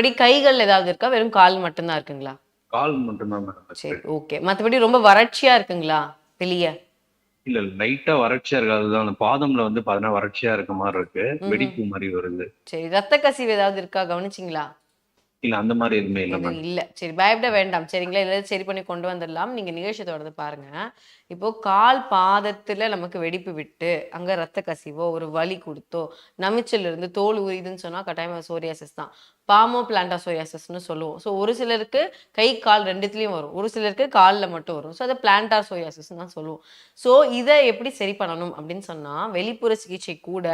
மற்றபடி கைகள் ஏதாவது இருக்கா? வெறும் கால் மட்டும்தான் இருக்குங்களா? கால் மட்டும்தான் மேடம் சரி ஓகே மற்றபடி ரொம்ப வறட்சியா இருக்குங்களா? வெளியே? இல்ல லைட்டா வறட்சியா இருக்கு. அதுதான் அந்த பாதம்ல வந்து பாத்தீங்கன்னா வறட்சியா இருக்க மாதிரி இருக்கு. வெடிப்பு மாதிரி வருது. சரி ரத்த கசிவு ஏதாவது இருக்கா? கவனிச்சிங்களா? இல்ல அந்த மாதிரி எதுவுமே இல்ல இல்ல. சரி பயப்பட வேண்டாம். சரிங்களா? இதில் சரி பண்ணி கொண்டு வந்துடலாம். நீங்க நிகழ்ச்சி தொடர்ந்து பாருங்க. இப்போ கால் பாதத்துல நமக்கு வெடிப்பு விட்டு அங்க ரத்த கசிவோ ஒரு வலி கொடுத்தோ நமிச்சல் இருந்து தோல் உரியுதுன்னு சொன்னா கட்டாயமா சோரியாசிஸ் தான். பாமோ பிளான்டா சோரியாசிஸ்னு சொல்லுவோம். ஸோ ஒரு சிலருக்கு கை கால் ரெண்டுத்துலேயும் வரும். ஒரு சிலருக்கு காலில் மட்டும் வரும். ஸோ அதை பிளான்டா சோரியாசிஸ் தான் சொல்லுவோம். ஸோ இதை எப்படி சரி பண்ணணும் அப்படின்னு சொன்னால் வெளிப்புற சிகிச்சை கூட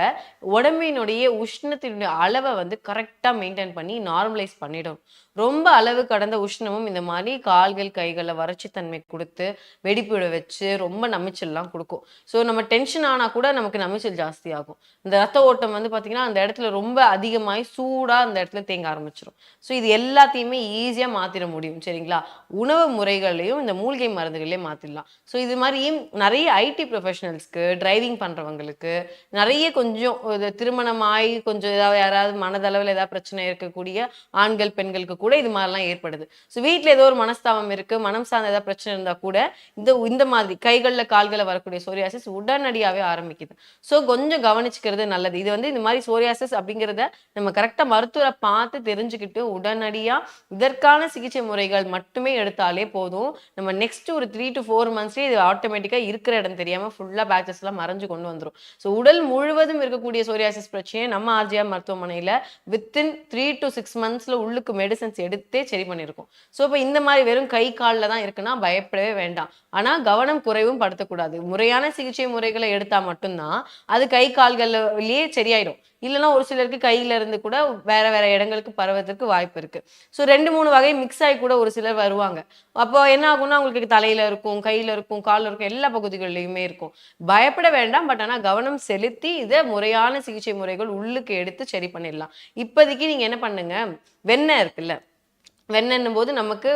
உடம்பினுடைய உஷ்ணத்தினுடைய அளவை வந்து கரெக்டாக மெயின்டைன் பண்ணி நார்மலைஸ் பண்ணிடும். ரொம்ப அளவு கடந்த உஷ்ணமும் இந்த மாதிரி கால்கள் கைகளில் வறட்சித்தன்மை கொடுத்து வெடிப்பிட வச்சு ரொம்ப நமைச்சல்லாம் கொடுக்கும். ஸோ நம்ம டென்ஷன் ஆனால் கூட நமக்கு நமைச்சல் ஜாஸ்தி ஆகும். இந்த ரத்த ஓட்டம் வந்து பார்த்தீங்கன்னா அந்த இடத்துல ரொம்ப அதிகமாகி சூடாக அந்த இடத்துல தேங்க ஆரம்பிச்சிடும் ஸோ இது எல்லாத்தையுமே ஈஸியாக மாற்றிட முடியும் சரிங்களா? உணவு முறைகளையும் இந்த மூலிகை மருந்துகளையும் மாற்றிடலாம் ஸோ இது மாதிரியும் நிறைய ஐடி ப்ரொஃபஷனல்ஸ்க்கு டிரைவிங் பண்ணுறவங்களுக்கு நிறைய கொஞ்சம் இது திருமணமாகி கொஞ்சம் ஏதாவது யாராவது மனதளவில் ஏதாவது பிரச்சனை இருக்கக்கூடிய ஆண்கள் பெண்களுக்கு கூட இது மாதிரிலாம் ஏற்படுது. ஸோ வீட்டில் ஏதோ ஒரு மனஸ்தாபம் இருக்கு மனம் சார்ந்த ஏதாவது பிரச்சனை இருந்தால் கூட இந்த இந்த மாதிரி கைகளில் கால்களில் வரக்கூடிய சோரியாசிஸ் உடனடியாகவே ஆரம்பிக்குது. ஸோ கொஞ்சம் கவனிச்சுக்கிறது நல்லது. இது வந்து இந்த மாதிரி சோரியாசிஸ் அப்படிங்கிறத நம்ம கரெக்டாக மருத்துவரை பார்த்து தெரிஞ்சுக்கிட்டு உடனடியாக இதற்கான சிகிச்சை முறைகள் மட்டுமே எடுத்தாலே போதும். நம்ம நெக்ஸ்ட் ஒரு த்ரீ டு ஃபோர் மந்த்ஸ்லேயே இது ஆட்டோமேட்டிக்காக இருக்கிற இடம் தெரியாமல் ஃபுல்லாக பேச்சஸ்லாம் மறைஞ்சு கொண்டு வந்துடும் ஸோ உடல் முழுவதும் இருக்கக்கூடிய சோரியாசிஸ் பிரச்சனையை நம்ம ஆர்ஜிஆர் மருத்துவமனையில் வித்தின் த்ரீ டு சிக்ஸ் மந்த்ஸில் உள்ளுக்கு மெடிசன்ஸ் எடுத்தே சரி பண்ணியிருக்கோம். ஸோ இப்போ இந்த மாதிரி வெறும் கை காலில் தான் இருக்குன்னா பயப்படவே வேண்டாம். ஆனால் கவனம் குறைவும் படுத்தக்கூடாது. முறையான சிகிச்சை முறைகளை எடுத்தால் மட்டும்தான் அது கை கால்கள்லயே சரியாயிடும் இல்லைன்னா ஒரு சிலருக்கு கையில இருந்து கூட வேற வேற இடங்களுக்கு பரவதற்கு வாய்ப்பு இருக்கு. ஸோ ரெண்டு மூணு வகை மிக்ஸ் ஆகி கூட ஒரு சிலர் வருவாங்க. அப்போ என்ன ஆகும்னா அவங்களுக்கு தலையில இருக்கும் கையில இருக்கும் காலில் இருக்கும் எல்லா பகுதிகளிலையுமே இருக்கும். பயப்பட வேண்டாம் பட் ஆனால் கவனம் செலுத்தி இதை முறையான சிகிச்சை முறைகள் உள்ளுக்கு எடுத்து சரி பண்ணிடலாம். இப்போதைக்கு நீங்க என்ன பண்ணுங்க? வெண்ணெய் இருக்குல்ல வெண்ணெய்னும் போது நமக்கு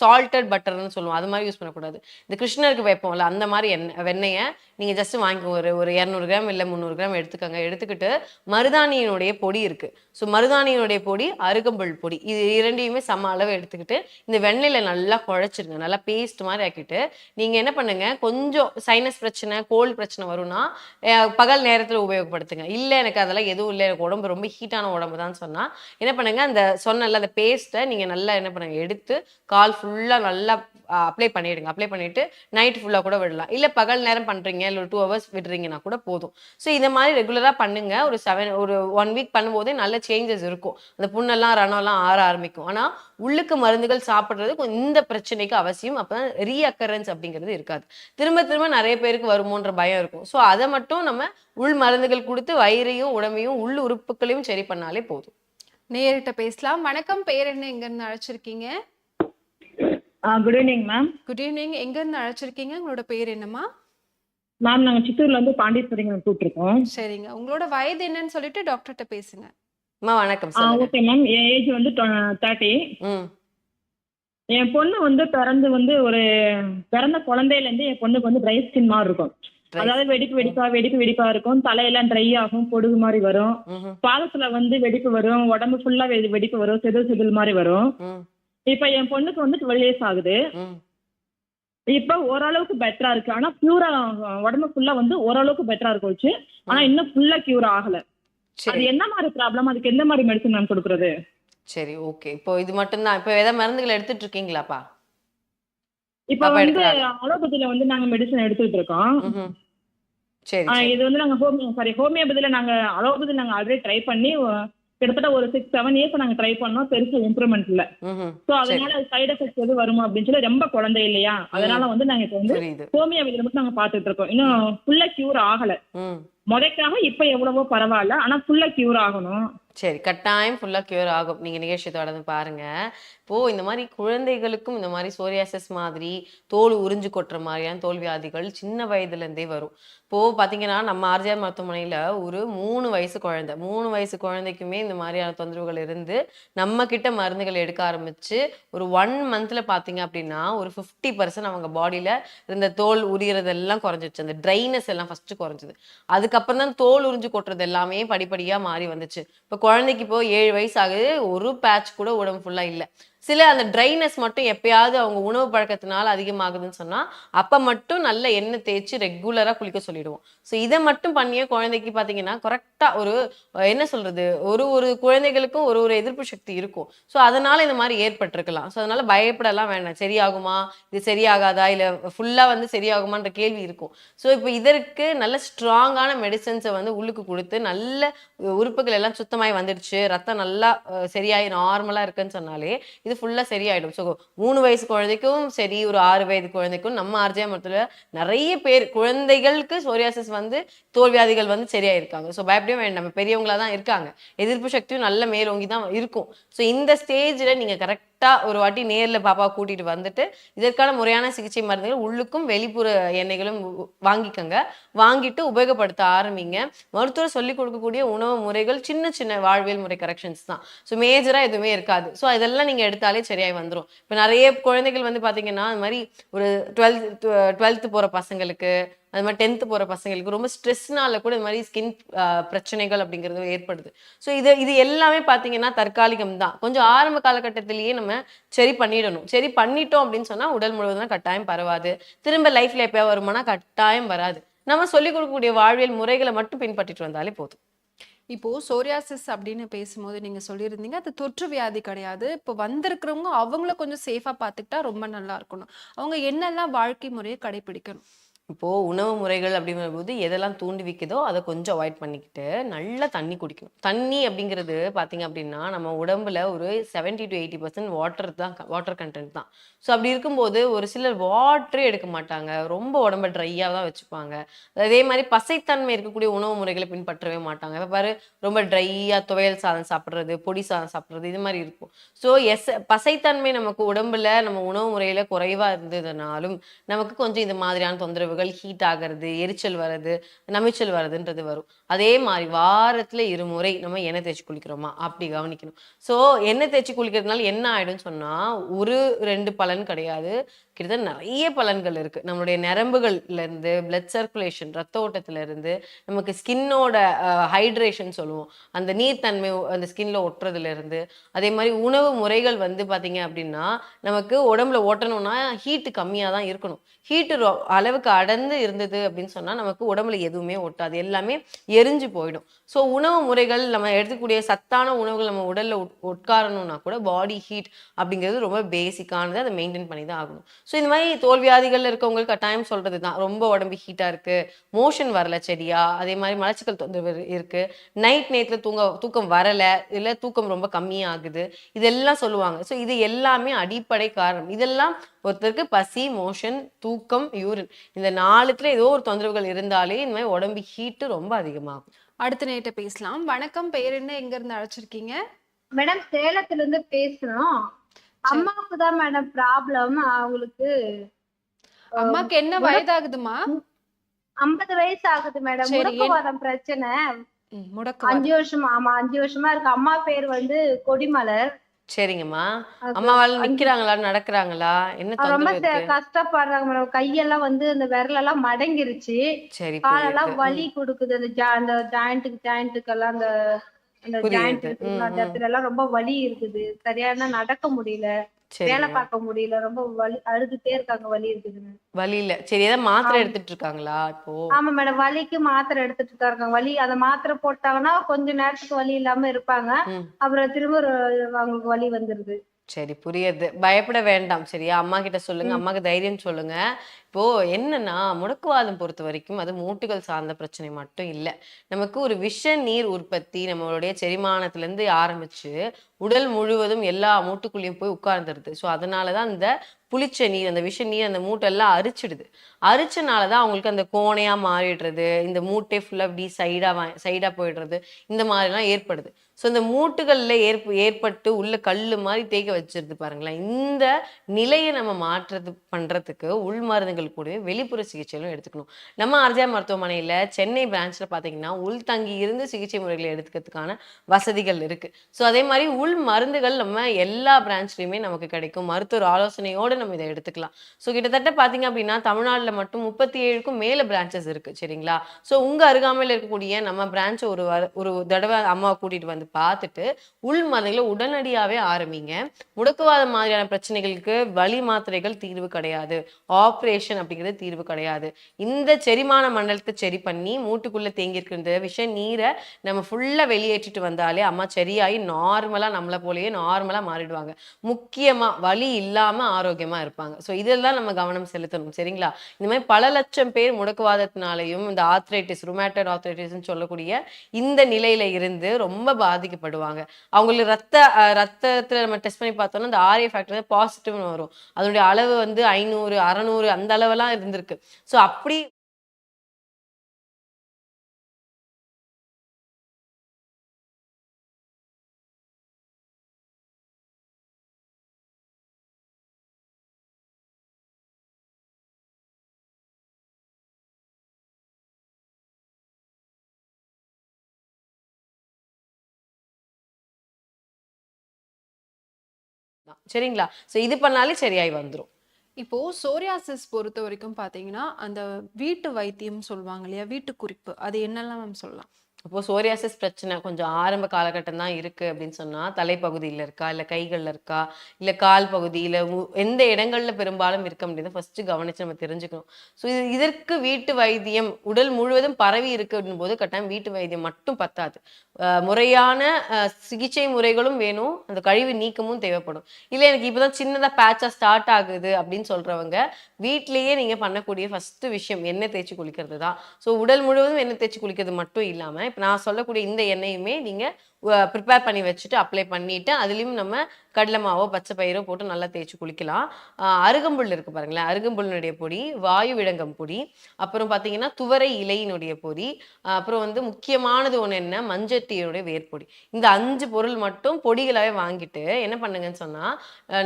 சால்டட் பட்டர்னு சொல்லுவோம். அது மாதிரி யூஸ் பண்ணக்கூடாது. இந்த கிருஷ்ணருக்கு வைப்போம்ல அந்த மாதிரி எண்ணெய் வெண்ணெயை நீங்கள் ஜஸ்ட் வாங்கி ஒரு ஒரு இரநூறு கிராம் இல்லை முந்நூறு கிராம் எடுத்துக்கோங்க. எடுத்துக்கிட்டு மருதாணியினுடைய பொடி இருக்குது ஸோ மருதாணியினுடைய பொடி அருகம்புல் பொடி இது இரண்டையுமே சம அளவு எடுத்துக்கிட்டு இந்த வெண்ணெயில் நல்லா குழச்சிருங்க. நல்லா பேஸ்ட் மாதிரி ஆக்கிட்டு நீங்கள் என்ன பண்ணுங்கள் கொஞ்சம் சைனஸ் பிரச்சனை கோல்டு பிரச்சனை வரும்னா பகல் நேரத்தில் உபயோகப்படுத்துங்க. இல்லை எனக்கு அதெல்லாம் எதுவும் இல்லை எனக்கு உடம்பு ரொம்ப ஹீட்டான உடம்பு தான் சொன்னால் என்ன பண்ணுங்கள் அந்த சொன்னல அந்த பேஸ்ட்டை நீங்கள் நல்லா என்ன பண்ணுங்க எடுத்து கால் ஃபுல்லாக நல்லா அப்ளை பண்ணிடுங்க. அப்ளை பண்ணிட்டு நைட் ஃபுல்லாக கூட விடலாம். இல்லை பகல் நேரம் பண்ணுறீங்க இல்லை ஒரு டூ ஹவர்ஸ் விடுறீங்கன்னா கூட போதும். ஸோ இந்த மாதிரி ரெகுலராக பண்ணுங்க. ஒரு செவன் ஒரு ஒன் வீக் பண்ணும்போதே நல்ல சேஞ்சஸ் இருக்கும். அந்த புண்ணெல்லாம் ரணம்லாம் ஆற ஆரம்பிக்கும். ஆனால் உள்ளுக்கு மருந்துகள் சாப்பிட்றது கொஞ்சம் இந்த பிரச்சனைக்கு அவசியம். அப்போ தான் ரீஅக்கரன்ஸ் அப்படிங்கிறது இருக்காது. திரும்ப திரும்ப நிறைய பேருக்கு வருமோன்ற பயம் இருக்கும். ஸோ அதை மட்டும் நம்ம உள் மருந்துகள் கொடுத்து வயிறையும் உடம்பையும் உள் உறுப்புகளையும் சரி பண்ணாலே போதும். நேரிட்ட பேசலாம். வணக்கம். பேர் என்ன? எங்க இருந்து அழைச்சிருக்கீங்க? Good evening ma'am good evening எங்க இருந்து அழைச்சிருக்கீங்க? உங்களோட பேர் என்னம்மா? மேம் நாங்கள் சித்தூர்ல இருந்து பாண்டிச்சேரிங்க கூப்பிட்டுருக்கோம். சரிங்க. உங்களோட வயது என்னன்னு சொல்லிட்டு டாக்டர்கிட்ட பேசுங்க. அம்மா வணக்கம் ஓகே மேம் என் ஏஜ் வந்து தேர்ட்டி என் பொண்ணு வந்து பிறந்து வந்து ஒரு பிறந்த குழந்தையில இருந்து என் பொண்ணுக்கு வந்து ட்ரை ஸ்கின் மாதிரி இருக்கும். அதாவது வெடிப்பு வெடிப்பா வெடிப்பு வெடிப்பா இருக்கும். தலையெல்லாம் ட்ரை ஆகும் பொடுகு மாதிரி வரும். பாதத்துல வந்து வெடிப்பு வரும். உடம்பு ஃபுல்லா வெடிப்பு வரும். செதில் செதில் மாதிரி வரும். இப்போ என் பொண்ணுக்கு வந்து டுவெல் இயர்ஸ் ஆகுது. இப்போ ஓரளவுக்கு பெட்டரா இருக்கு. ஆனா பியூரா உடம்பு ஃபுல்லா வந்து ஓரளவுக்கு பெட்டரா இருக்கும் வச்சு ஆனா இன்னும் ஃபுல்லா கியூர் ஆகல. அது என்ன மாதிரி ப்ராப்ளம் அதுக்கு எந்த மாதிரி மெடிசன் மேம் கொடுக்குறது? சரி ஓகே இப்போ இது மட்டும்தான். இப்போ ஏதாவது மருந்துகள் எடுத்துட்டு இருக்கீங்களாப்பா? இப்போ வந்து. அலோபதியில வந்து நாங்க மெடிசன் எடுத்துட்டு இருக்கோம். இது வந்து நாங்க ஹோமியோ சாரி ஹோமியோபதியில நாங்க அலோபதி நாங்க ஆல்ரெடி ட்ரை பண்ணி கிட்டத்தட்ட ஒரு சிக்ஸ் செவன் இயர்ஸ் நாங்க ட்ரை பண்ணோம் பெருசா இம்ப்ரூவ்மெண்ட் இல்ல. சரி அதனால சைடு எஃபெக்ட்ஸ் எதுவும் வருமா அப்படின்னு சொல்லி ரொம்ப குழந்தை இல்லையா? அதனால வந்து நாங்க இப்போ வந்து ஹோமியோபதியில மட்டும் நாங்க பாத்துட்டு இருக்கோம். இன்னும் ஃபுல்லா கியூர் ஆகல. ம். முதைக்காக இப்ப எவ்வளவோ பரவாயில்ல ஆனா ஃபுல்லா கியூர் ஆகணும். சரி கட்டாயம் ஃபுல்லாக கியூர் ஆகும். நீங்கள் நிகழ்ச்சி தொடர்ந்து பாருங்க. இப்போ இந்த மாதிரி குழந்தைகளுக்கும் இந்த மாதிரி சோரியாசஸ் மாதிரி தோல் உறிஞ்சு கொட்டுற மாதிரியான தோல் வியாதிகள் சின்ன வயதுலேருந்தே வரும். இப்போ பார்த்தீங்கன்னா நம்ம ஆர்ஜிஆர் மருத்துவமனையில் ஒரு மூணு வயசு குழந்தை மூணு வயசு குழந்தைக்குமே இந்த மாதிரியான தொந்தரவுகள் இருந்து நம்ம கிட்ட மருந்துகள் எடுக்க ஆரம்பிச்சு ஒரு ஒன் மந்த்ல பார்த்தீங்க அப்படின்னா ஒரு ஃபிஃப்டி பர்சன்ட் அவங்க பாடியில் இருந்த தோல் உரியறதெல்லாம் குறைஞ்சிச்சு அந்த ட்ரைனஸ் எல்லாம் ஃபஸ்ட்டு குறைஞ்சிது. அதுக்கப்புறம் தான் தோல் உறிஞ்சு கொட்டுறது எல்லாமே படிப்படியாக மாறி வந்துச்சு. இப்போ குழந்தைக்கு இப்போ ஏழு வயசு ஆகுது ஒரு பேட்ச் கூட உடம்பு ஃபுல்லா இல்ல. சில அந்த ட்ரைனஸ் மட்டும் எப்பயாவது அவங்க உணவு பழக்கத்தினால அதிகமாகுதுன்னு சொன்னா அப்ப மட்டும் நல்ல எண்ணெய் தேய்ச்சி ரெகுலரா குளிக்க சொல்லிடுவோம். ஸோ இதை மட்டும் பண்ணியே குழந்தைக்கு பாத்தீங்கன்னா கரெக்டா ஒரு என்ன சொல்றது ஒரு ஒரு குழந்தைகளுக்கும் ஒரு ஒரு எதிர்ப்பு சக்தி இருக்கும். ஸோ அதனால இந்த மாதிரி ஏற்பட்டிருக்கலாம். ஸோ அதனால பயப்படலாம் வேண்டாம். சரியாகுமா? இது சரியாகாதா? இல்ல ஃபுல்லா வந்து சரியாகுமான்ற கேள்வி இருக்கும். ஸோ இப்போ இதற்கு நல்ல ஸ்ட்ராங்கான மெடிசன்ஸை வந்து உள்ளுக்கு கொடுத்து நல்ல உறுப்புகள் எல்லாம் சுத்தமாய் வந்துடுச்சு ரத்தம் நல்லா சரியாயி நார்மலா இருக்குன்னு சொன்னாலே இது ஃபுல்லா சரியாயிடும். ஸோ மூணு வயசு குழந்தைக்கும் சரி ஒரு ஆறு வயது குழந்தைக்கும் நம்ம ஆர்ஜியா மருத்துவ நிறைய பேர் குழந்தைகளுக்கு சோரியாசிஸ் வந்து தோல்வியாதிகள் வந்து சரியாயிருக்காங்க. ஸோ பயப்படவே வேண்டாம். நம்ம பெரியவங்களா தான் இருக்காங்க. எதிர்ப்பு சக்தியும் நல்ல மேலோங்கி தான் இருக்கும். ஸோ இந்த ஸ்டேஜில் நீங்கள் கரெக்டாக ஒரு வாட்டி நேரில் பாப்பா கூட்டிகிட்டு வந்துட்டு இதற்கான முறையான சிகிச்சை மருந்துகள் உள்ளுக்கும் வெளிப்புற எண்ணெய்களும் வாங்கிக்கோங்க. வாங்கிட்டு உபயோகப்படுத்த ஆரம்பிங்க. மருத்துவர் சொல்லிக் கொடுக்கக்கூடிய உணவு முறைகள் சின்ன சின்ன வாழ்வியல் முறை கரெக்ஷன்ஸ் தான். ஸோ மேஜராக எதுவுமே இருக்காது. ஸோ அதெல்லாம் நீங்கள் எடுத்தாலே சரியாகி வந்துடும் இப்போ நிறைய குழந்தைகள் வந்து பார்த்தீங்கன்னா அது மாதிரி ஒரு டுவெல்த் டுவெல்த்து போகிற பசங்களுக்கு அது மாதிரி டென்த்து போகிற பசங்களுக்கு ரொம்ப ஸ்ட்ரெஸ்னால கூட இந்த மாதிரி ஸ்கின் பிரச்சனைகள் அப்படிங்கிறது ஏற்படுது. ஸோ இது இது எல்லாமே பார்த்தீங்கன்னா தற்காலிகம் தான். கொஞ்சம் ஆரம்ப காலகட்டத்திலேயே நம்ம சரி பண்ணிடணும். சரி பண்ணிட்டோம் அப்படின்னு சொன்னால் உடல் முழுவதும் கட்டாயம் பரவாது. திரும்ப லைஃப்ல எப்போ வருமானா கட்டாயம் வராது. நம்ம சொல்லிக் கொடுக்கக்கூடிய வாழ்வியல் முறைகளை மட்டும் பின்பற்றிட்டு வந்தாலே போதும். இப்போ சோரியாசிஸ் அப்படின்னு பேசும்போது நீங்க சொல்லியிருந்தீங்க அது தொற்று வியாதி கிடையாது. இப்போ வந்திருக்கிறவங்க அவங்கள கொஞ்சம் சேஃபா பார்த்துக்கிட்டா ரொம்ப நல்லா இருக்கணும். அவங்க என்னெல்லாம் வாழ்க்கை முறையை கடைபிடிக்கணும்? இப்போது உணவு முறைகள் அப்படிங்கும்போது எதெல்லாம் தூண்டி வைக்குதோ அதை கொஞ்சம் அவாய்ட் பண்ணிக்கிட்டு நல்லா தண்ணி குடிக்கணும். தண்ணி அப்படிங்கிறது பார்த்தீங்க அப்படின்னா நம்ம உடம்புல ஒரு 70 டு எயிட்டி பர்சன்ட் வாட்டர் தான் வாட்டர் கண்டென்ட் தான். ஸோ அப்படி இருக்கும்போது ஒரு சிலர் வாட்டரே எடுக்க மாட்டாங்க. ரொம்ப உடம்ப ட்ரையாக தான் வச்சுப்பாங்க. அதே மாதிரி பசைத்தன்மை இருக்கக்கூடிய உணவு முறைகளை பின்பற்றவே மாட்டாங்க. இப்போ பாரு ரொம்ப ட்ரையாக துவையல் சாதம் சாப்பிட்றது பொடி சாதம் சாப்பிட்றது இது மாதிரி இருக்கும். ஸோ எஸ் பசைத்தன்மை நமக்கு உடம்புல நம்ம உணவு முறையில் குறைவாக இருந்ததுனாலும் நமக்கு கொஞ்சம் இந்த மாதிரியான தொந்தரவு தொந்தரவுகள் ஹீட் ஆகிறது எரிச்சல் வர்றது நமிச்சல் வர்றதுன்றது வரும். அதே மாதிரி வாரத்துல இருமுறை நம்ம எண்ணெய் தேய்ச்சி குளிக்கிறோமா? அப்படி கவனிக்கணும். ஸோ எண்ணெய் தேய்ச்சி குளிக்கிறதுனால என்ன ஆயிடும்னு சொன்னா ஒரு ரெண்டு பலன் கிடையாது. கிட்டத்தட்ட நிறைய பலன்கள் இருக்குது நம்மளுடைய நரம்புகள்லேருந்து பிளட் சர்க்குலேஷன் ரத்த ஓட்டத்துலேருந்து நமக்கு ஸ்கின்னோட ஹைட்ரேஷன் சொல்லுவோம். அந்த நீர்த்தன்மை அந்த ஸ்கின்ல ஒட்டுறதுல இருந்து அதே மாதிரி உணவு முறைகள் வந்து பார்த்தீங்க அப்படின்னா நமக்கு உடம்புல ஓட்டணும்னா ஹீட்டு கம்மியாக தான் இருக்கணும் ஹீட்டு அளவுக்கு அடர்ந்து இருந்தது அப்படின்னு சொன்னால் நமக்கு உடம்புல எதுவுமே ஒட்டாது. எல்லாமே எரிஞ்சு போயிடும். ஸோ உணவு முறைகள் நம்ம எடுத்துக்கூடிய சத்தான உணவுகள் நம்ம உடலில் உட்- உட்காரணும்னா கூட பாடி ஹீட் அப்படிங்கிறது ரொம்ப பேசிக்கானது அதை மெயின்டைன் பண்ணி தான் ஆகணும். ஸோ இந்த மாதிரி தோல்வியாதிகள் இருக்கவங்களுக்கு கட்டாயம் சொல்றது தான். ரொம்ப உடம்பு ஹீட்டா இருக்கு. மோஷன் வரல செடியா அதே மாதிரி மலச்சிக்கல் தொந்தரவு இரு- இருக்கு. நைட் நேரத்துல தூங்க தூக்கம் வரல இல்ல தூக்கம் ரொம்ப கம்மியாகுது. இதெல்லாம் சொல்லுவாங்க. ஸோ இது எல்லாமே அடிப்படை காரணம். இதெல்லாம் ஒருத்தருக்கு பசி மோஷன் தூக்கம் யூரின் இந்த நாலுத்துல ஏதோ ஒரு தொந்தரவுகள் இருந்தாலே இந்த மாதிரி உடம்பு ஹீட்டு ரொம்ப அதிகமாகும். அடுத்த நேட்ட பேசலாம். வணக்கம். பெயர் என்ன? எங்க இருந்து அழைச்சிருக்கீங்க? மேடம் சேலத்துல இருந்து பேசுறோம். அம்மாவுக்கு தான் மேடம் ப்ராப்ளம் அவங்களுக்கு அம்மாக்கு என்ன வயதாகுதுமா ஐம்பது வயசு ஆகுது மேடம் சரி, முடக்கு என்- வாதம் பிரச்சனை. முடக்குவாதம். அஞ்சு வருஷமா ஆமா அஞ்சு வருஷமா இருக்கு அம்மா பேர் வந்து கொடிமலர். சரிங்கம்மா. அம்மாவால் நிக்கிறாங்களா நடக்கிறாங்களா? என்ன ரொம்ப கஷ்டப்படுறாங்க மேடம் கையெல்லாம் வந்து இந்த விரலெல்லாம் மடங்கிருச்சு. சரி காலெல்லாம் வலி கொடுக்குது. அந்த அந்த ஜாயிண்ட்டுக்கு ஜாயிண்ட்டுக்கு எல்லாம் அந்த அந்த. ஜாயிண்ட் அந்த. இடத்துல எல்லாம் ரொம்ப வலி இருக்குது. சரியான நடக்க முடியல. வேலை பார்க்க முடியல. ரொம்ப வலி அழுதுட்டே இருக்காங்க வலி இருக்குதுன்னு. வலி இல்ல. சரி ஏதாவது மாத்திரை. எடுத்துட்டு இருக்காங்களா இப்போ? ஆமா மேடம். வலிக்கு மாத்திரை எடுத்துட்டு இருக்காங்க. வலி அத மாத்திரை போட்டாங்கன்னா கொஞ்ச நேரத்துக்கு வலி இல்லாம இருப்பாங்க. அப்புறம் திரும்ப அவங்களுக்கு வலி வந்துருது. சரி புரியுது. பயப்பட வேண்டாம். சரியா அம்மா கிட்ட சொல்லுங்க ம். அம்மாக்கு தைரியம் சொல்லுங்க. இப்போ என்னன்னா முடக்குவாதம் பொறுத்த வரைக்கும் அது மூட்டுகள் சார்ந்த பிரச்சனை மட்டும் இல்ல. நமக்கு ஒரு விஷ நீர் உற்பத்தி நம்மளுடைய செரிமானத்துல இருந்து ஆரம்பிச்சு உடல் முழுவதும் எல்லா மூட்டுக்குள்ளேயும் போய் உட்கார்ந்துருது. ஸோ அதனாலதான் இந்த புளிச்ச நீர் அந்த விஷ நீர் அந்த மூட்டெல்லாம் அரிச்சிடுது. அரிச்சனாலதான் அவங்களுக்கு அந்த கோணையா மாறிடுறது. இந்த மூட்டே ஃபுல்லா இப்படி சைடா சைடா போயிடுறது. இந்த மாதிரிலாம் ஏற்படுது. ஸோ இந்த மூட்டுகளில் ஏற்ப ஏற்பட்டு உள்ள கல் மாதிரி தேய்க்க வச்சிருது பாருங்களேன். இந்த நிலையை நம்ம மாற்றுறது பண்ணுறதுக்கு உள் மருந்துகள் கூடவே வெளிப்புற சிகிச்சைகளும் எடுத்துக்கணும். நம்ம ஆர்ஜா மருத்துவமனையில் சென்னை பிரான்ச்சில் பார்த்தீங்கன்னா உள் தங்கி இருந்து சிகிச்சை முறைகளை எடுத்துக்கிறதுக்கான வசதிகள் இருக்குது ஸோ அதே மாதிரி உள் மருந்துகள் நம்ம எல்லா பிரான்ச்லேயுமே நமக்கு கிடைக்கும். மருத்துவர் ஆலோசனையோடு நம்ம இதை எடுத்துக்கலாம். ஸோ கிட்டத்தட்ட பார்த்தீங்க அப்படின்னா தமிழ்நாட்டில் மட்டும் முப்பத்தி ஏழுக்கும் மேலே பிரான்ச்சஸ் இருக்குது சரிங்களா? ஸோ உங்கள் அருகாமையில் இருக்கக்கூடிய நம்ம பிரான்ச்சை ஒரு ஒரு தடவை அம்மா கூட்டிகிட்டு வந்து அப்படிங்கிறது பார்த்துட்டு உள் மருந்துகளை உடனடியாவே ஆரம்பிங்க. முடக்குவாதம் மாதிரியான பிரச்சனைகளுக்கு வழி மாத்திரைகள் தீர்வு கிடையாது. ஆப்ரேஷன் அப்படிங்கிறது தீர்வு கிடையாது. இந்த செரிமான மண்டலத்தை சரி பண்ணி மூட்டுக்குள்ள தேங்கி இருக்கிற விஷ நீரை நம்ம ஃபுல்லாக வெளியேற்றிட்டு வந்தாலே அம்மா சரியாகி நார்மலா நம்மளை போலயே நார்மலா மாறிடுவாங்க. முக்கியமா வலி இல்லாம ஆரோக்கியமா இருப்பாங்க. ஸோ இதெல்லாம் நம்ம கவனம் செலுத்தணும். சரிங்களா? இந்த மாதிரி பல லட்சம் பேர் முடக்குவாதத்தினாலையும் இந்த ஆத்ரைட்டிஸ் ருமேட்டட் ஆத்ரைட்டிஸ்னு சொல்லக்கூடிய இந்த நிலையில இருந்து ரொம்ப பாதிக்கப்படுவாங்க. அவங்களுக்கு ரத்த ரத்தத்தில் நம்ம டெஸ்ட் பண்ணி பார்த்தோம்னா இந்த ஆரிய ஃபேக்டர் பாசிட்டிவ்னு வரும். அதனுடைய அளவு வந்து ஐநூறு அறநூறு அந்த அளவெல்லாம் இருந்திருக்கு. ஸோ அப்படி தான் சரிங்களா? ஸோ இது பண்ணாலே சரியாகி வந்துரும். இப்போ சோரியாசிஸ் பொறுத்த வரைக்கும் பாத்தீங்கன்னா அந்த வீட்டு வைத்தியம் சொல்லுவாங்க இல்லையா? வீட்டு குறிப்பு அது என்னெல்லாம் மேம் சொல்லலாம்? இப்போ சோரியாசிஸ் பிரச்சனை கொஞ்சம் ஆரம்ப காலகட்டம் தான் இருக்கு அப்படின்னு சொன்னா தலைப்பகுதியில இருக்கா இல்ல கைகள்ல இருக்கா இல்ல கால் பகுதியில எந்த இடங்கள்ல பெரும்பாலும் இருக்க முடியுது ஃபர்ஸ்ட் கவனிச்சு நம்ம தெரிஞ்சுக்கணும். ஸோ இது இதற்கு வீட்டு வைத்தியம் உடல் முழுவதும் பரவி இருக்குன்னும் போது கட்டாயம் வீட்டு வைத்தியம் மட்டும் பத்தாது. முறையான சிகிச்சை முறைகளும் வேணும் அந்த கழிவு நீக்கமும் தேவைப்படும். இல்லை எனக்கு இப்போதான் சின்னதா பேட்சாக ஸ்டார்ட் ஆகுது அப்படின்னு சொல்றவங்க வீட்லயே நீங்க பண்ணக்கூடிய ஃபர்ஸ்ட் விஷயம் எண்ணெய் தேய்ச்சி குளிக்கிறது தான் ஸோ உடல் முழுவதும் எண்ணெய் தேய்ச்சி குளிக்கிறது மட்டும் இல்லாம நான் சொல்லக்கூடிய இந்த எண்ணெயுமே நீங்க ப்ரிப்பேர் பண்ணி வச்சுட்டு அப்ளை பண்ணிட்டு அதுலயும் நம்ம கடலை மாவோ பச்சை பயிரோ போட்டு நல்லா தேய்ச்சி குளிக்கலாம். ஆஹ் அருகம்புல் இருக்கு பாருங்களேன். அருகம்புல்லுடைய பொடி வாயு விடங்கம் பொடி அப்புறம் பார்த்தீங்கன்னா துவரை இலையினுடைய பொடி அப்புறம் வந்து முக்கியமானது ஒன்று என்ன? மஞ்சட்டியோடைய வேர்ப்பொடி இந்த அஞ்சு பொருள் மட்டும் பொடிகளாவே வாங்கிட்டு என்ன பண்ணுங்கன்னு சொன்னா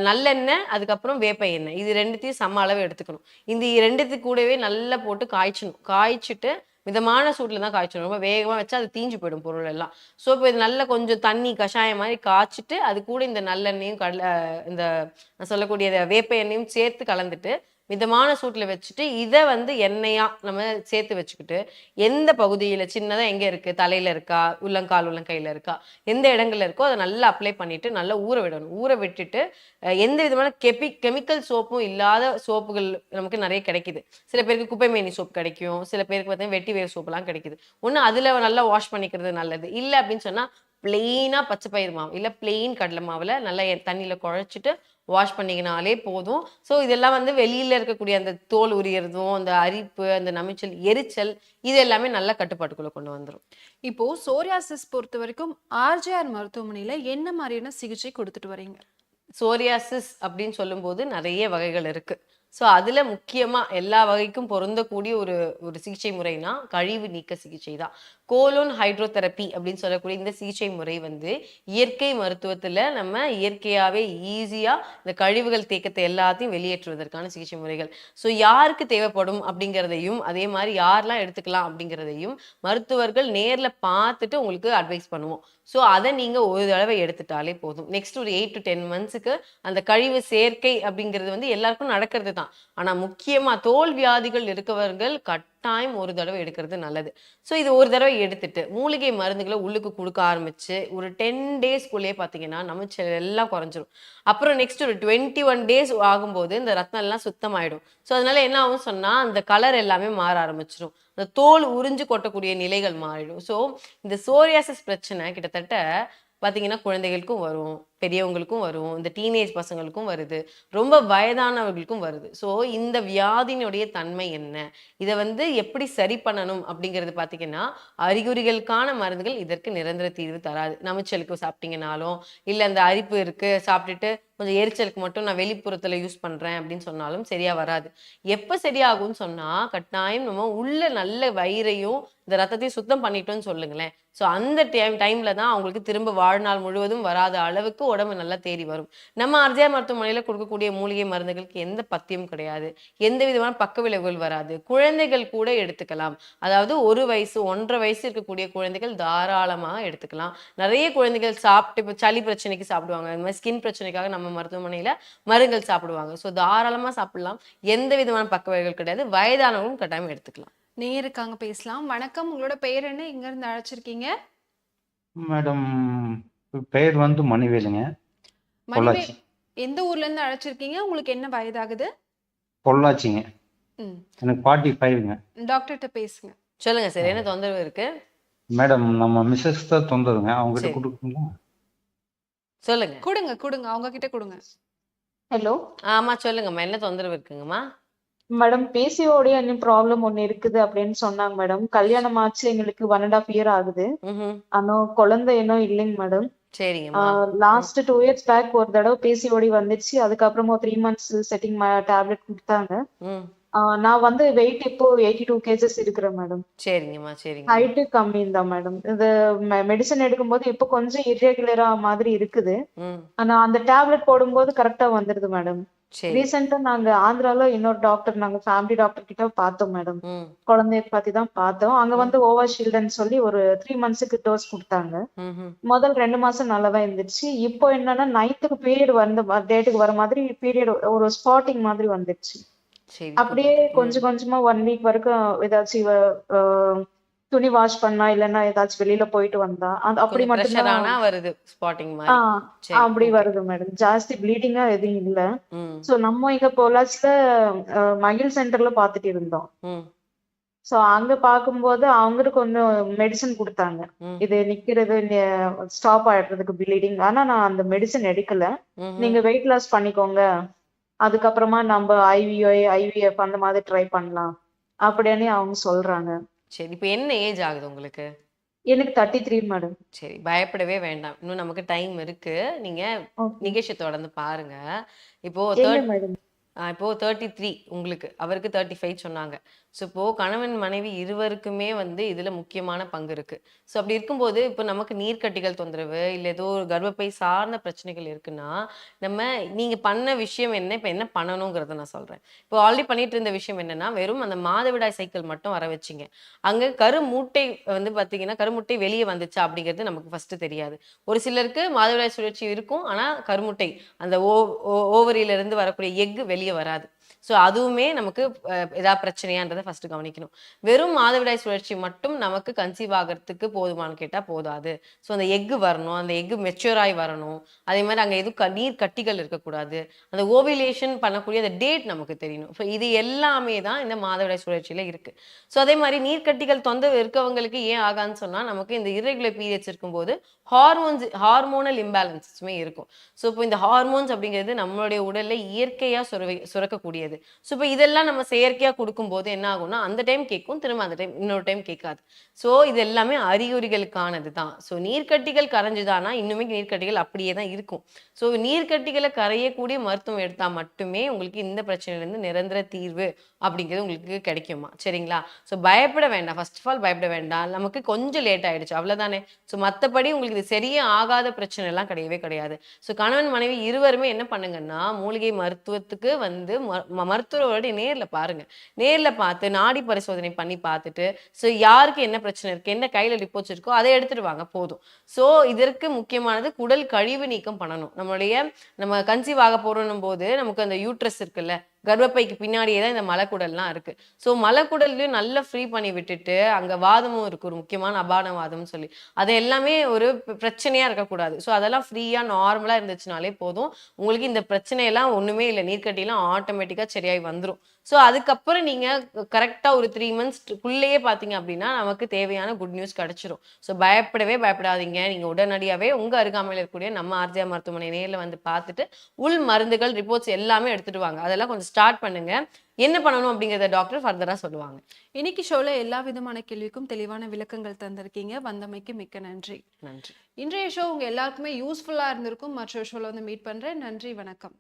நல்லெண்ணெய் அதுக்கப்புறம் வேப்ப எண்ணெய். இது ரெண்டுத்தையும் சம அளவு எடுத்துக்கணும். இந்த ரெண்டுத்துக்கு கூடவே நல்லா போட்டு காய்ச்சணும். காய்ச்சிட்டு மிதமான சூட்டில் தான் காய்ச்சணும் ரொம்ப வேகமாக வச்சா அது தீஞ்சு போயிடும் பொருள் எல்லாம். ஸோ இப்போ இது நல்லா கொஞ்சம் தண்ணி கஷாயம் மாதிரி காய்ச்சிட்டு அது கூட இந்த நல்லெண்ணெயும் கடலை இந்த நான் சொல்லக்கூடிய வேப்ப எண்ணெயும் சேர்த்து கலந்துட்டு மிதமான சூட்டில் வச்சுட்டு இதை வந்து எண்ணெயாக நம்ம சேர்த்து வச்சுக்கிட்டு எந்த பகுதியில் சின்னதாக எங்கே இருக்குது தலையில் இருக்கா? உள்ளங்கால் உள்ளங்கையில் இருக்கா? எந்த இடங்கள்ல இருக்கோ அதை நல்லா அப்ளை பண்ணிவிட்டு நல்லா ஊற விடணும். ஊற விட்டுட்டு எந்த விதமான கெபி கெமிக்கல் சோப்பும் இல்லாத சோப்புகள் நமக்கு நிறைய கிடைக்குது. சில பேருக்கு குப்பைமேனி சோப் கிடைக்கும். சில பேருக்கு பார்த்தீங்கன்னா வெட்டி வேறு சோப்புலாம் கிடைக்குது. ஒன்று அதில் நல்லா வாஷ் பண்ணிக்கிறது நல்லது. இல்லை அப்படின்னு சொன்னால் பிளெயினாக பச்சை பயிர் மாவு இல்லை பிளெயின் கடலை மாவில் நல்லா தண்ணியில் குழச்சிட்டு குழைச்சிட்டு வாஷ் பண்ணிக்கினாலே போதும். ஸோ இதெல்லாம் வந்து வெளியில இருக்கக்கூடிய அந்த தோல் உரியறதும் அந்த அரிப்பு அந்த நமைச்சல் எரிச்சல் இது எல்லாமே நல்ல கட்டுப்பாட்டுக்குள்ள கொண்டு வந்துரும். இப்போ சோரியாசிஸ் பொறுத்த வரைக்கும் ஆர்ஜிஆர் மருத்துவமனையில என்ன மாதிரியான சிகிச்சை கொடுத்துட்டு வரீங்க? சோரியாசிஸ் அப்படின்னு சொல்லும்போது நிறைய வகைகள் இருக்கு. ஸோ அதில் முக்கியமா எல்லா வகைக்கும் பொருந்தக்கூடிய ஒரு ஒரு சிகிச்சை முறைனா கழிவு நீக்க சிகிச்சை தான். கோலோன் ஹைட்ரோதெரப்பி அப்படின்னு சொல்லக்கூடிய இந்த சிகிச்சை முறை வந்து இயற்கை மருத்துவத்தில் நம்ம இயற்கையாகவே ஈஸியாக இந்த கழிவுகள் தேக்கத்தை எல்லாத்தையும் வெளியேற்றுவதற்கான சிகிச்சை முறைகள். ஸோ யாருக்கு தேவைப்படும் அப்படிங்கிறதையும் அதே மாதிரி யாரெல்லாம் எடுத்துக்கலாம் அப்படிங்கிறதையும் மருத்துவர்கள் நேரில் பார்த்துட்டு உங்களுக்கு அட்வைஸ் பண்ணுவோம். ஸோ அதை நீங்கள் ஒரு தடவை எடுத்துட்டாலே போதும். நெக்ஸ்ட் ஒரு எயிட் டு டென் மந்த்ஸுக்கு அந்த கழிவு சேர்க்கை அப்படிங்கிறது வந்து எல்லாருக்கும் நடக்கிறது தான். ஆனால் முக்கியமாக தோல் வியாதிகள் இருக்கவர்கள் கட்டாயம் ஒரு தடவை எடுக்கிறது நல்லது. ஸோ இது ஒரு தடவை எடுத்துட்டு மூலிகை மருந்துகளை உள்ளுக்கு கொடுக்க ஆரம்பிச்சு ஒரு டென் டேஸ்க்குள்ளேயே பார்த்தீங்கன்னா நம்ம எல்லாம் குறைஞ்சிரும். அப்புறம் நெக்ஸ்ட் ஒரு டுவெண்ட்டி ஒன் டேஸ் ஆகும்போது இந்த ரத்தம் எல்லாம் சுத்தமாயிடும். ஸோ அதனால என்ன ஆகும் சொன்னால் அந்த கலர் எல்லாமே மாற ஆரம்பிச்சிடும் அந்த தோல் உறிஞ்சு கொட்டக்கூடிய நிலைகள் மாறிடும். ஸோ இந்த சோரியாசிஸ் பிரச்சனை கிட்டத்தட்ட பார்த்தீங்கன்னா குழந்தைகளுக்கும் வரும். பெரியவங்களுக்கும் வரும் இந்த டீனேஜ் பசங்களுக்கும் வருது ரொம்ப வயதானவர்களுக்கும் வருது. ஸோ இந்த வியாதியினுடைய தன்மை என்ன? இதை வந்து எப்படி சரி பண்ணணும் அப்படிங்கிறது பார்த்தீங்கன்னா அறிகுறிகளுக்கான மருந்துகள் இதற்கு நிரந்தர தீர்வு தராது. நமைச்சலுக்கு சாப்பிட்டீங்கனாலும் இல்லை அந்த அரிப்பு இருக்குது சாப்பிட்டுட்டு கொஞ்சம் எரிச்சலுக்கு மட்டும் நான் வெளிப்புறத்தில் யூஸ் பண்ணுறேன் அப்படின்னு சொன்னாலும் சரியாக வராது. எப்போ சரியாகும்னு சொன்னால் கட்டாயம் நம்ம உள்ள நல்ல வயிறையும் இந்த ரத்தத்தையும் சுத்தம் பண்ணிட்டோம்னு சொல்லுங்களேன். ஸோ அந்த டைம் டைமில் தான் அவங்களுக்கு திரும்ப வாழ்நாள் முழுவதும் வராத அளவுக்கு உடம்பு நல்லா தேறி வரும். நம்ம அர்ஜயா மருத்துவமனையில கொடுக்கக்கூடிய மூலிகை மருந்துகளுக்கு எந்த பத்தியம் கிடையாது. எந்த விதமான பக்க விளைவுகள் வராது. குழந்தைகள் கூட எடுத்துக்கலாம். அதாவது ஒரு வயசு ஒன்றரை வயசு இருக்கக்கூடிய குழந்தைகள் தாராளமாக எடுத்துக்கலாம். நிறைய குழந்தைகள் சாப்பிட்டு இப்போ சளி பிரச்சனைக்கு சாப்பிடுவாங்க. இந்த மாதிரி ஸ்கின் பிரச்சனைக்காக நம்ம மருத்துவமனையில மருந்துகள் சாப்பிடுவாங்க. ஸோ தாராளமா சாப்பிடலாம். எந்த விதமான பக்க விளைவுகள் கிடையாது. வயதானவங்களும் கட்டாயம் எடுத்துக்கலாம். நேருக்காங்க பேசலாம். வணக்கம். உங்களோட பெயர் என்ன? இங்க இருந்து அழைச்சிருக்கீங்க? மேடம் பெயர் வந்து மணிவேலுங்க. மணிவே பொள்ளாச்சி. எந்த ஊர்ல இருந்து அழைச்சிருக்கீங்க? உங்களுக்கு என்ன வயதாகுது? பொள்ளாச்சிங்க. ம். எனக்கு ஃபார்ட்டி ஃபைவ்ங்க டாக்டர்கிட்ட பேசுங்க. சொல்லுங்க சார் என்ன தொந்தரவு இருக்கு? மேடம் நம்ம மிஸ்ஸஸ் தான் தொந்தருங்க அவங்ககிட்ட சரி. கொடுக்குங்களா சொல்லுங்க. கொடுங்க கொடுங்க. அவங்க கிட்ட கொடுங்க. ஹலோ ஆமா சொல்லுங்கம்மா. என்ன தொந்தரவு இருக்குங்கம்மா? மேடம் பிசிஓடி இன்னும் ப்ராப்ளம் ஒண்ணு இருக்குது அப்படின்னு சொன்னாங்க மேடம். கல்யாணம் ஆச்சு எங்களுக்கு ஒன் அண்ட் ஆஃப் இயர் ஆகுது. ம் ஆனா குழந்தை இன்னும் இல்லைங்க madam. Last two years back ஒரு தடவை பிசிஓடி வந்துச்சு. அதுக்கப்புறமா த்ரீ மந்த்ஸ் செட்டிங் டேப்லெட் கொடுத்தாங்க. நான் வந்து வெயிட் இப்போ எயிட்டி டூ கேஜஸ் இருக்கிறேன் மேடம் சரிங்கம்மா சரிங்க ஹைட்டு கம்மி தான் மேடம் இது மெடிசன் எடுக்கும்போது இப்போ கொஞ்சம் இர்ரெகுலரா மாதிரி இருக்குது. ஆனா அந்த டேப்லெட் போடும்போது கரெக்டா வந்துருது மேடம் ரீசெண்டா நாங்க ஆந்திரால இன்னொரு டாக்டர் நாங்க ஃபேமிலி டாக்டர் கிட்ட பார்த்தோம் மேடம் குழந்தைய பத்தி தான் பார்த்தோம். அங்க வந்து ஓவா ஷீல்டுன்னு சொல்லி ஒரு த்ரீ மந்த்ஸுக்கு டோஸ் கொடுத்தாங்க. முதல் ரெண்டு மாசம் நல்லா தான் இருந்துச்சு. இப்போ என்னன்னா நைட்டுக்கு பீரியட் வந்த டேட்டுக்கு வர மாதிரி பீரியட் ஒரு ஸ்பாட்டிங் மாதிரி வந்துருச்சு. அப்படியே. கொஞ்சம் கொஞ்சமா ஒன் வீக் வரைக்கும் ஏதாச்சும் அஹ், துணி வாஷ் பண்ணா இல்லைன்னா ஏதாச்சும் வெளியில போயிட்டு வந்தா அது அப்படி ஆனா வருது ஸ்பாட்டிங் அப்படி. வருது மேடம் ஜாஸ்தி ப்ளீடிங்கா எதுவும் இல்ல. சோ நம்ம இங்க அஹ், மகிழ் சென்டர்ல பாத்துட்டு இருந்தோம். சோ அங்க பாக்கும்போது அவங்களுக்கு கொஞ்சம் மெடிசன் கொடுத்தாங்க. இது நிக்கிறது ஸ்டாப் ஆயிடுறதுக்கு ப்ளீடிங் ஆனா நான் அந்த மெடிசன் எடுக்கல. நீங்க வெயிட் லாஸ் பண்ணிக்கோங்க. அதுக்கப்புறமா நம்ம ஐவிஓ ஐவிஎஃப் அந்த மாதிரி ட்ரை பண்ணலாம். அப்படின்னு அவங்க சொல்றாங்க. சரி இப்போ என்ன ஏஜ் ஆகுது உங்களுக்கு? எனக்கு தேர்ட்டி த்ரீ மேடம் சரி பயப்படவே வேண்டாம். இன்னும் நமக்கு டைம் இருக்கு. நீங்க நிகழ்ச்சி தொடர்ந்து பாருங்க. இப்போ இப்போது தேர்ட்டி த்ரீ உங்களுக்கு. அவருக்கு தேர்ட்டி ஃபைவ் சொன்னாங்க. ஸோ இப்போ கணவன் மனைவி இருவருக்குமே வந்து இதில் முக்கியமான பங்கு இருக்குது ஸோ அப்படி இருக்கும்போது இப்போ நமக்கு நீர்க்கட்டிகள் தொந்தரவு இல்லை ஏதோ ஒரு கர்ப்பப்பை சார்ந்த பிரச்சனைகள் இருக்குன்னா நம்ம நீங்கள் பண்ண விஷயம் என்ன? இப்போ என்ன பண்ணணுங்கிறத நான் சொல்கிறேன் இப்போ ஆல்ரெடி பண்ணிட்டு இருந்த விஷயம் என்னன்னா வெறும் அந்த மாதவிடாய் சைக்கிள் மட்டும் வர வச்சிங்க. அங்க கருமுட்டை வந்து பார்த்தீங்கன்னா கருமுட்டை வெளியே வந்துச்சா அப்படிங்கிறது நமக்கு ஃபஸ்ட்டு தெரியாது. ஒரு சிலருக்கு மாதவிடாய் சுழற்சி இருக்கும். ஆனால் கருமுட்டை அந்த ஓ ஓ- இருந்து வரக்கூடிய எஃகு வெளியே வராது. ஸோ அதுவுமே நமக்கு ஏதாவது பிரச்சனையான்றதை ஃபர்ஸ்ட் கவனிக்கணும். வெறும் மாதவிடாய் சுழற்சி மட்டும் நமக்கு கன்சீவ் ஆகிறதுக்கு போதுமான்னு கேட்டால் போதாது. ஸோ அந்த எக்கு வரணும் அந்த எக்கு மெச்சூர் ஆகி வரணும். அதே மாதிரி அங்கே எதுவும் க- நீர் கட்டிகள் இருக்கக்கூடாது. அந்த ஓவிலேஷன் பண்ணக்கூடிய அந்த டேட் நமக்கு தெரியணும். ஸோ இது எல்லாமே தான் இந்த மாதவிடாய் சுழற்சியில் இருக்கு. ஸோ அதே மாதிரி நீர்க்கட்டிகள் தொந்தரவு இருக்கவங்களுக்கு ஏன் ஆகான்னு சொன்னால் நமக்கு இந்த இரெகுலர் பீரியட்ஸ் இருக்கும்போது ஹார்மோன்ஸ் ஹார்மோனல் இம்பேலன்ஸுமே இருக்கும். ஸோ இப்போ இந்த ஹார்மோன்ஸ் அப்படிங்கிறது நம்மளுடைய உடலில் இயற்கையாக சுரவை சுரக்கக்கூடியது. ஸோ இப்போ இதெல்லாம் நம்ம செயற்கையாக கொடுக்கும்போது என்ன ஆகும்னா அந்த டைம் கேட்கும் திரும்ப அந்த டைம் இன்னொரு டைம் கேட்காது. ஸோ இது எல்லாமே அறிகுறிகளுக்கானது தான். ஸோ நீர்க்கட்டிகள் கரைஞ்சுதானா இன்னுமே நீர்க்கட்டிகள் அப்படியே தான் இருக்கும். ஸோ நீர்க்கட்டிகளை கரையக்கூடிய மருத்துவம் எடுத்தால் மட்டுமே உங்களுக்கு இந்த பிரச்சனையிலேருந்து நிரந்தர தீர்வு அப்படிங்கிறது உங்களுக்கு கிடைக்குமா? சரிங்களா? ஸோ பயப்பட வேண்டாம். ஃபர்ஸ்ட் ஆஃப் ஆல் பயப்பட வேண்டாம். நமக்கு கொஞ்சம் லேட் ஆகிடுச்சு அவ்வளோதானே ஸோ மற்றபடி உங்களுக்கு இது சரியே ஆகாத பிரச்சனை எல்லாம் கிடையவே கிடையாது. ஸோ கணவன் மனைவி இருவருமே என்ன பண்ணுங்கன்னா மூலிகை மருத்துவத்துக்கு வந்து மருத்துவரோட நேரில் பாருங்க. நேரில் பார்த்து நாடி பரிசோதனை பண்ணி பார்த்துட்டு ஸோ யாருக்கு என்ன பிரச்சனை இருக்கு என்ன கையில் ரிப்போர்ட்ஸ் இருக்கோ அதை எடுத்துட்டு வாங்க போதும். ஸோ இதற்கு முக்கியமானது குடல் கழிவு நீக்கம் பண்ணணும். நம்மளுடைய நம்ம கன்சீவ் ஆக போறோம் போது நமக்கு அந்த யூட்ரஸ் இருக்குல்ல கர்ப்பப்பைக்கு பின்னாடியே தான் இந்த மலக்குடல்லாம் இருக்கு. ஸோ மலக்குடல்லையும் நல்லா ஃப்ரீ பண்ணி விட்டுட்டு அங்க வாதமும் இருக்கு ஒரு முக்கியமான அபான வாதம்னு சொல்லி. அது எல்லாமே ஒரு பிரச்சனையா இருக்கக்கூடாது. ஸோ அதெல்லாம் ஃப்ரீயா நார்மலா இருந்துச்சுனாலே போதும். உங்களுக்கு இந்த பிரச்சனையெல்லாம் ஒண்ணுமே இல்லை. நீர்க்கட்டிலாம் ஆட்டோமேட்டிக்கா சரியாகி வந்துரும். ஸோ அதுக்கப்புறம் நீங்க கரெக்டா ஒரு த்ரீ மந்த்ஸ்க்குள்ளேயே பாத்தீங்க அப்படின்னா நமக்கு தேவையான குட் நியூஸ் கிடைச்சிரும். ஸோ பயப்படவே பயப்படாதீங்க. நீங்க உடனடியாவே உங்க அருகாமையில் இருக்கக்கூடிய நம்ம ஆர்ஜியா மருத்துவமனை நேரில் வந்து பார்த்துட்டு உள் மருந்துகள் ரிப்போர்ட்ஸ் எல்லாமே எடுத்துட்டு வாங்க. அதெல்லாம் கொஞ்சம் ஸ்டார்ட் பண்ணுங்க. என்ன பண்ணணும் அப்படிங்கறத டாக்டர் ஃபர்தரா சொல்லுவாங்க. இன்னைக்கு ஷோல எல்லா விதமான கேள்விக்கும் தெளிவான விளக்கங்கள் தந்திருக்கீங்க. வந்தமைக்கு மிக்க நன்றி. நன்றி. இன்றைய ஷோ உங்க எல்லாருக்குமே யூஸ்ஃபுல்லா இருந்திருக்கும். மற்ற ஷோல வந்து மீட் பண்றேன். நன்றி. வணக்கம்.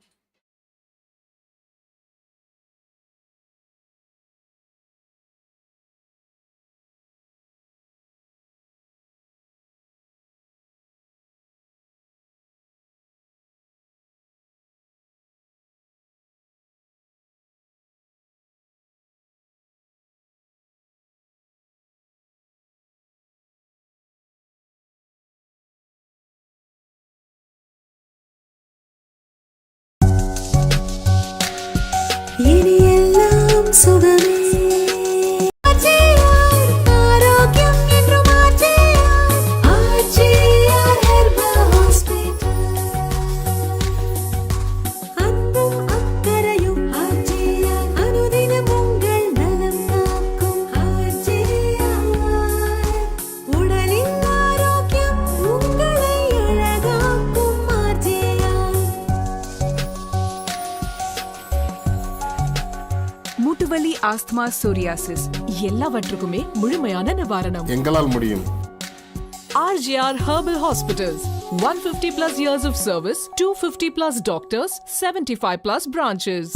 ஆஸ்துமா சோரியாசிஸ் எல்லாவற்றுக்குமே முழுமையான நிவாரணம் எங்களால் முடியும் RGR Herbal Hospitals 150 plus years of service, 250 plus doctors, 75 plus branches.